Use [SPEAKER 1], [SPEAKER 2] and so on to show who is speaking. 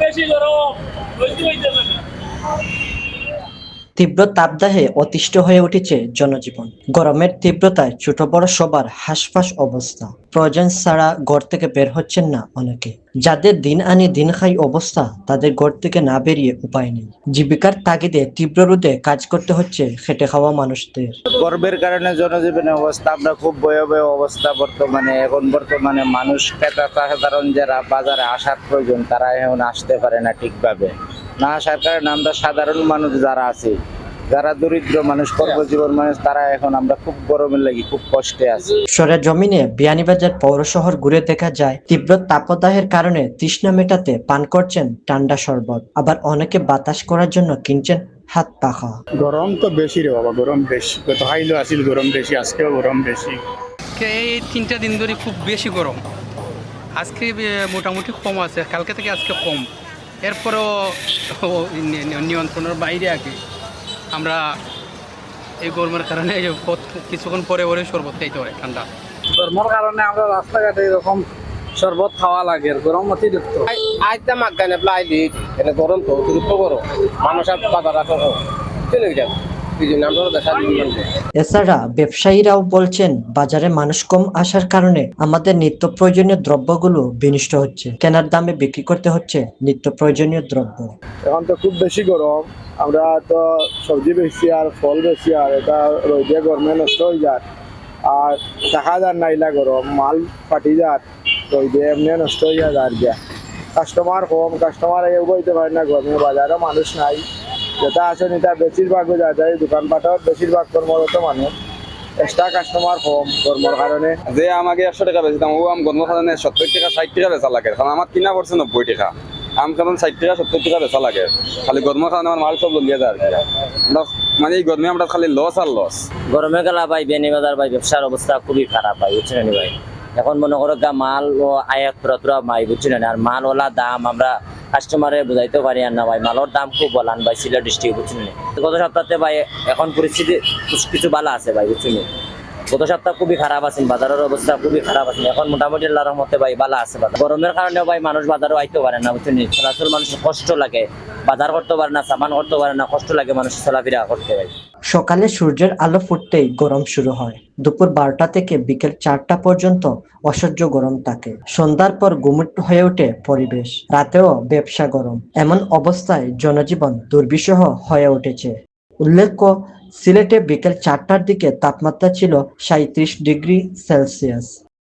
[SPEAKER 1] বেশি গরম হইতে হইতে না
[SPEAKER 2] তীব্র তাপদাহে অতিষ্ঠ হয়ে উঠেছে জনজীবন। গরমের তীব্রতায় ছোট বড় সবার হাসফাস অবস্থা। প্রয়োজন ছাড়া ঘর থেকে বের হচ্ছেন না অনেকে। যাদের দিন আনি দিন খাই অবস্থা, তাদের ঘর থেকে না বেরিয়ে উপায় নেই। জীবিকার তাগিদে তীব্র রোদে কাজ করতে হচ্ছে খেটে খাওয়া মানুষদের।
[SPEAKER 3] গর্বের কারণে জনজীবনের অবস্থা, আমরা খুব ভয়াবহ অবস্থা বর্তমানে। এখন বর্তমানে মানুষ ক্রেতা সাধারণ যারা বাজারে আসার প্রয়োজন, তারা এখন আসতে পারে না ঠিকভাবে। না কারণে আমরা সাধারণ মানুষ যারা আছি যারা দরিদ্র মানুষ কর্মজীবন মানুষ তারা এখন আমরা খুব গরমের লাগি খুব কষ্টে আছি।
[SPEAKER 2] সরে জমিনে বিয়ানীবাজার পৌর শহর ঘুরে দেখা যায় তীব্র তাপদাহের কারণে তৃষ্ণা মেটাতে পান করছেন ঠান্ডা শরবত। আবার অনেকে বাতাস করার জন্য কিনছেন হাত পাখা।
[SPEAKER 4] গরম তো বেশি রে বাবা গরম বেশি। গত হাইলো আসিল গরম বেশি আজকেও গরম বেশি।
[SPEAKER 5] আজকে এই তিনটা দিন ধরে খুব বেশি গরম। আজকে মোটামুটি কম আছে কালকে থেকে আজকে কম। এরপরেও নিয়ন্ত্রণের বাইরে আগে আমরা এই গরমের কারণে কিছুক্ষণ পরে পরে শরবত খাইতে হয় ঠান্ডা।
[SPEAKER 6] গরমের কারণে আমরা রাস্তাঘাটে এরকম শরবত খাওয়া লাগে গরম অতিরিক্ত।
[SPEAKER 7] আইতা মাগানে প্লাইলি এনে গরম তো অতিরিক্ত গরম। মানুষ আর বাজার আসো চলে যাবে
[SPEAKER 2] এছাড়া ব্যবসায়ীরাও বলছেন বাজারে মানুষ কম আসার কারণে আমাদের নিত্য প্রয়োজনীয় দ্রব্যগুলো বিনষ্ট হচ্ছে। কেনার দামে বিক্রি করতে হচ্ছে নিত্য প্রয়োজনীয় দ্রব্য।
[SPEAKER 8] এখন তো খুব বেশি গরম। আমরা তো সবজি বেশি আর ফল বেশি আর এটা রোদে গরমে নষ্ট হয়ে যায়। আর দেখা যার নাইলা গরম মাল ফাটি যার রোদে এমনি নষ্ট হয়ে যায় আর গিয়া কাস্টমার কম কাস্টমার এও বইতে পারে না গরমে বাজারে মানুষ নাই। যেটা আছে এটা বেশিরভাগও যা যায় দোকানপাটত বেশিরভাগ কর্মরত মানুষ এক্সট্রা কাস্টমার কম কর্মর কারণে
[SPEAKER 9] যে আমাকে একশো টাকা বেচতাম ও আম গন্ধ খাজানে সত্তর টাকা ষাট টাকা বেচা লাগে। কারণ আমার কিনা পড়ছে নব্বই টাকা। আম কারণ ষাট টাকা সত্তর টাকা বেচা লাগে। খালি গরম খাওয়ানো আমার মাল সব লিয়ে যায় আর আমরা মানে এই গরমে আমরা খালি লস আর লস
[SPEAKER 10] গরমে গেলা ভাই বেনিবাজার ভাই ব্যবসার অবস্থা খুবই খারাপ ভাই বুঝছেন ভাই? এখন মনে করো মাল ও আয়াত পুরা ভাই বুঝছেন না আর মাল ওলা দাম আমরা কাস্টমারে বুঝাইতে পারি আর না ভাই। মালের দাম খুব বলান ভাই, সিলেট ডিস্ট্রিক্ট বুঝছেন গত সপ্তাহে ভাই, এখন পরিস্থিতি কিছু- ভালো আছে ভাই, বুঝছেন গত সপ্তাহ খুবই খারাপ আছেন, বাজারের অবস্থা খুবই খারাপ আছে এখন মোটামুটি আল্লাহর রহমতে ভাই, ভালো আছে বাজার। গরমের কারণে ভাই, মানুষ বাজারও আইতে পারে না, বুঝছেন চলাচল মানুষের কষ্ট লাগে। বাজার করতে পারে না, সামান করতে পারে না, কষ্ট লাগে মানুষ চলাফেরা করতে ভাই।
[SPEAKER 2] সকালে সূর্যের আলো ফুটতেই গরম শুরু হয়। দুপুর বারোটা থেকে বিকেল চারটা পর্যন্ত অসহ্য গরম থাকে। সন্ধ্যার পর গুমুট হয়ে ওঠে পরিবেশ। রাতেও ব্যবসা গরম। এমন অবস্থায় জনজীবন দুর্বিষহ হয়ে উঠেছে। উল্লেখ্য, সিলেটে বিকেল চারটার দিকে তাপমাত্রা ছিল সাঁত্রিশ ডিগ্রি সেলসিয়াস।